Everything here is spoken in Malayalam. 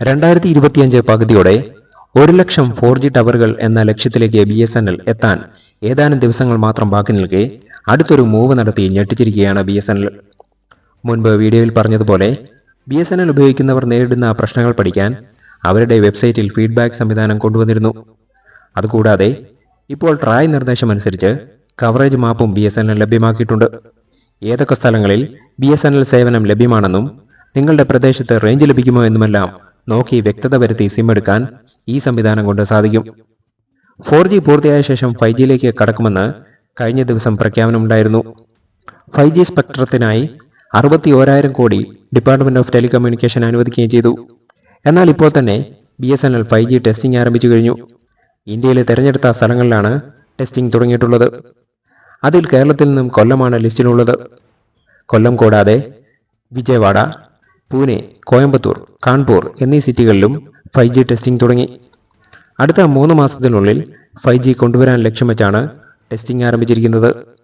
രണ്ടായിരത്തി ഇരുപത്തിയഞ്ച് പകുതിയോടെ ഒരു ലക്ഷം ഫോർ ജി ടവറുകൾ എന്ന ലക്ഷ്യത്തിലേക്ക് ബി എസ് എൻ എൽ എത്താൻ ഏതാനും ദിവസങ്ങൾ മാത്രം ബാക്കി നിൽക്കെ അടുത്തൊരു മൂവ് നടത്തി ഞെട്ടിച്ചിരിക്കുകയാണ് ബി എസ് എൻ എൽ. മുൻപ് വീഡിയോയിൽ പറഞ്ഞതുപോലെ ബി എസ് എൻ എൽ ഉപയോഗിക്കുന്നവർ നേരിടുന്ന പ്രശ്നങ്ങൾ പഠിക്കാൻ അവരുടെ വെബ്സൈറ്റിൽ ഫീഡ്ബാക്ക് സംവിധാനം കൊണ്ടുവന്നിരുന്നു. അതുകൂടാതെ ഇപ്പോൾ ട്രായ് നിർദ്ദേശമനുസരിച്ച് കവറേജ് മാപ്പും ബി എസ് എൻ എൽ ലഭ്യമാക്കിയിട്ടുണ്ട്. ഏതൊക്കെ സ്ഥലങ്ങളിൽ ബി എസ് എൻ എൽ സേവനം ലഭ്യമാണെന്നും നിങ്ങളുടെ പ്രദേശത്ത് റേഞ്ച് ലഭിക്കുമോ എന്നുമെല്ലാം നോക്കി വ്യക്തത വരുത്തി സിം എടുക്കാൻ ഈ സംവിധാനം കൊണ്ട് സാധിക്കും. ഫോർ ജി പൂർത്തിയായ ശേഷം ഫൈവ് ജിയിലേക്ക് കടക്കുമെന്ന് കഴിഞ്ഞ ദിവസം പ്രഖ്യാപനമുണ്ടായിരുന്നു ഫൈവ് ജി സ്പെക്ട്രത്തിനായി അറുപത്തി ഓരായിരം കോടി ഡിപ്പാർട്ട്മെന്റ് ഓഫ് ടെലികമ്മ്യൂണിക്കേഷൻ അനുവദിക്കുകയും ചെയ്തു. എന്നാൽ ഇപ്പോൾ തന്നെ B S N L five G testing ആരംഭിച്ചു കഴിഞ്ഞു. ഇന്ത്യയിലെ തെരഞ്ഞെടുത്ത സ്ഥലങ്ങളിലാണ് ടെസ്റ്റിംഗ് തുടങ്ങിയിട്ടുള്ളത്. അതിൽ കേരളത്തിൽ നിന്നും കൊല്ലമാണ് ലിസ്റ്റിലുള്ളത്. കൊല്ലം കൂടാതെ വിജയവാഡ പൂനെ കോയമ്പത്തൂർ കാൺപൂർ എന്നീ സിറ്റികളിലും ഫൈവ് ജി ടെസ്റ്റിംഗ് തുടങ്ങി. അടുത്ത മൂന്ന് മാസത്തിനുള്ളിൽ ഫൈവ് ജി കൊണ്ടുവരാൻ ലക്ഷ്യം വെച്ചാണ് ടെസ്റ്റിംഗ് ആരംഭിച്ചിരിക്കുന്നത്.